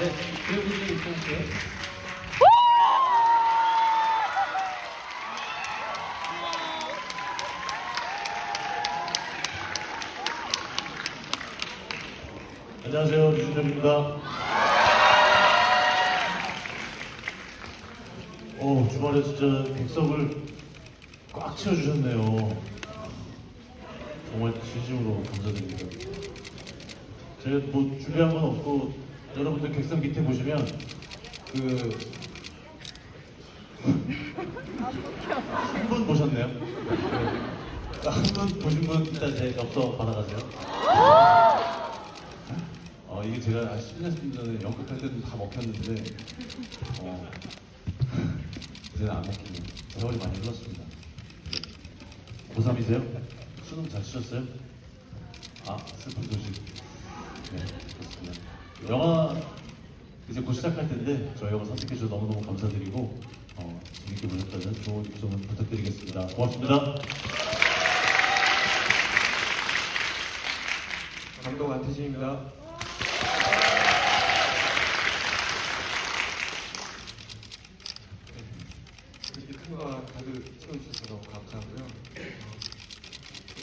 네? 안녕하세요. 유준열입니다. 어, 주말에 진짜 객석을 꽉 채워주셨네요. 정말 진심으로 감사드립니다. 제가 뭐 준비한 건 없고, 여러분들 객석 밑에 보시면, 그, 한 분 보셨네요? 한분 보신 분 일단 제 엽서 받아가세요. 어, 이게 제가 한 10년 전에 연극할 때도 다 먹혔는데, 어, 이제는 안 먹히네요. 세월이 많이 흘렀습니다. 고3이세요? 수능 잘 치셨어요? 아, 슬픈 소식. 네, 그렇습니다. 영화 이제 곧 시작할 텐데, 저희 영화 선택해 주셔서 너무너무 감사드리고, 어, 재밌게 보셨다면 좋은 입소문 부탁드리겠습니다. 고맙습니다. 감독 안태진입니다. 이렇게 큰거 다들 채워주셔서 너무 감사하고요. 어,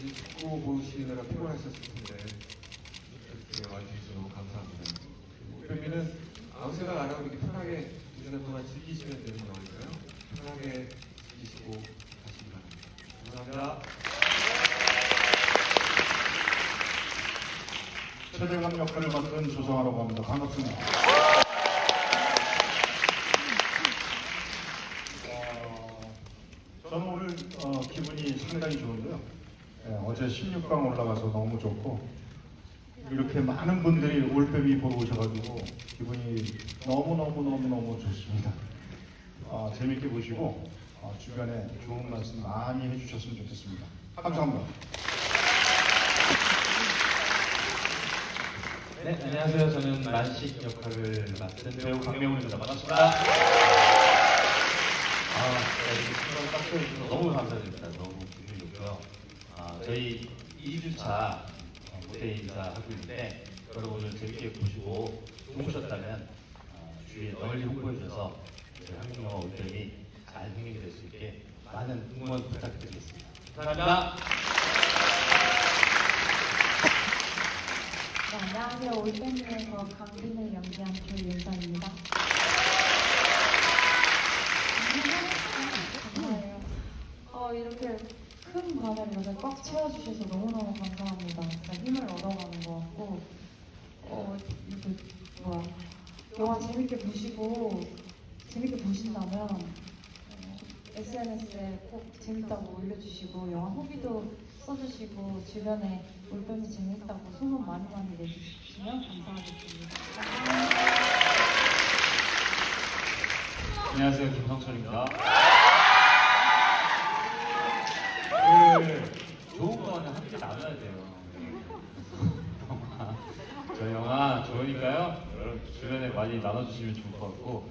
이 축구 보시느라 피곤하셨을 텐데 이렇게 와주셔서 너무 감사합니다. 그러면은 아무 생각 안 하고 이렇게 편하게 두 시간 동안 즐기시면 되는 거니까요. 편하게 즐기시고 가시기 바랍니다. 감사합니다. 최대감 역할을 맡은 조성아라고 합니다. 반갑습니다. 어, 저는 오늘 어, 기분이 상당히 좋은데요. 예, 어제 16강 올라가서 너무 좋고 이렇게 많은 분들이 올빼미 보러 오셔가지고 기분이 너무너무너무너무 좋습니다. 어, 재밌게 보시고 어, 주변에 좋은 말씀 많이 해주셨으면 좋겠습니다. 감사합니다. 네, 안녕하세요. 저는 만식 역할을 맡은 배우 강명훈입니다. 반갑습니다. 아, 네, 이렇게 딱 너무 감사드립니다. 너무 기분이 좋고요. 아, 저희 2주차 무대 인사하고 있는데 여러분들 재밌게 보시고 좋으셨다면 어, 주위에 널리 홍보해 주셔서 저희 한국 영화 올빼미 잘 흥행이 될 수 있게 많은 응원 부탁드리겠습니다. 감사합니다. 네, 안녕하세요. 올빼미에서 강빈을 연기한 조윤서입니다. 감사해요. 어, 이렇게 큰 반을 이렇게 꽉 채워주셔서 너무너무 감사합니다. 진짜 힘을 얻어가는 것 같고, 어, 이렇게, 뭐야, 영화 재밌게 보시고, 재밌게 보신다면, 어, SNS에 꼭 재밌다고 올려주시고, 영화 후기도 써주시고, 주변에 올빼미 재밌다고 소문 많이 많이 내주시면 감사하겠습니다. 안녕하세요. 김성철입니다. 나눠야 돼요. 저희 영화 좋으니까요. 여러분 주변에 많이 나눠주시면 좋을 것 같고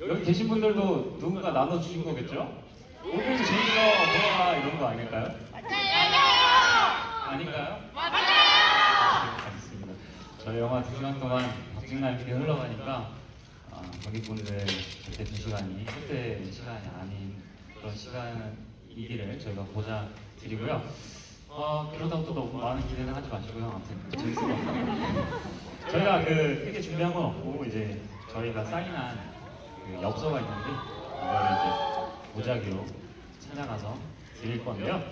여기 계신 분들도 누군가 나눠주신 거겠죠? 올빼미 재밌어 보아라 이런 거 아닐까요? 아닌가요? 맞아요. 알겠습니다. 저희 영화 두 시간 동안 박진감 있게 흘러가니까 아, 관객분들 절대 두 시간이 헛된 시간이 아닌 그런 시간이기를 저희가 보자 드리고요. 어, 그러다고 또 너무 많은 기대는 하지 마시고요. 아무튼 재밌을 것 같아요. 저희가 그 크게 준비한 건 없고 이제 저희가 사인한 그 엽서가 있는데 이거를 이제 무작위로 찾아가서 드릴 건데요.